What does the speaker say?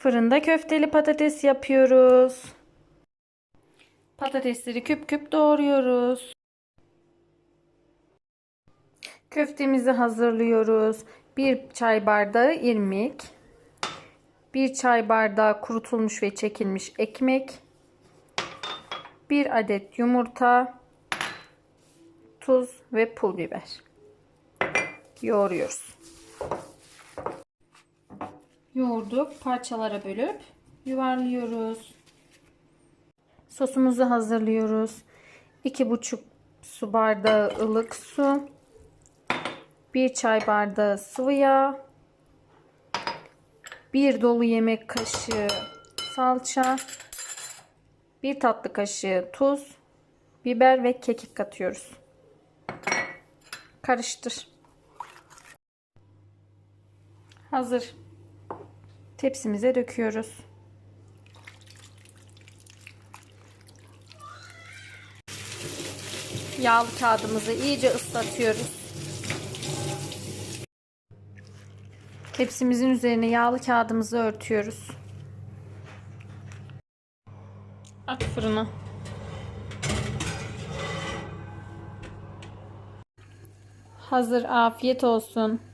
Fırında köfteli patates yapıyoruz. Patatesleri küp küp doğruyoruz. Köftemizi hazırlıyoruz. Bir çay bardağı irmik. Bir çay bardağı kurutulmuş ve çekilmiş ekmek. Bir adet yumurta. Tuz ve pul biber. Yoğuruyoruz. Yoğurduk. Parçalara bölüp yuvarlıyoruz. Sosumuzu hazırlıyoruz. 2,5 su bardağı ılık su. 1 çay bardağı sıvı yağ. 1 dolu yemek kaşığı salça. 1 tatlı kaşığı tuz, biber ve kekik katıyoruz. Karıştır. Hazır. Tepsimize döküyoruz. Yağlı kağıdımızı iyice ıslatıyoruz. Tepsimizin üzerine yağlı kağıdımızı örtüyoruz. At fırına. Hazır afiyet olsun.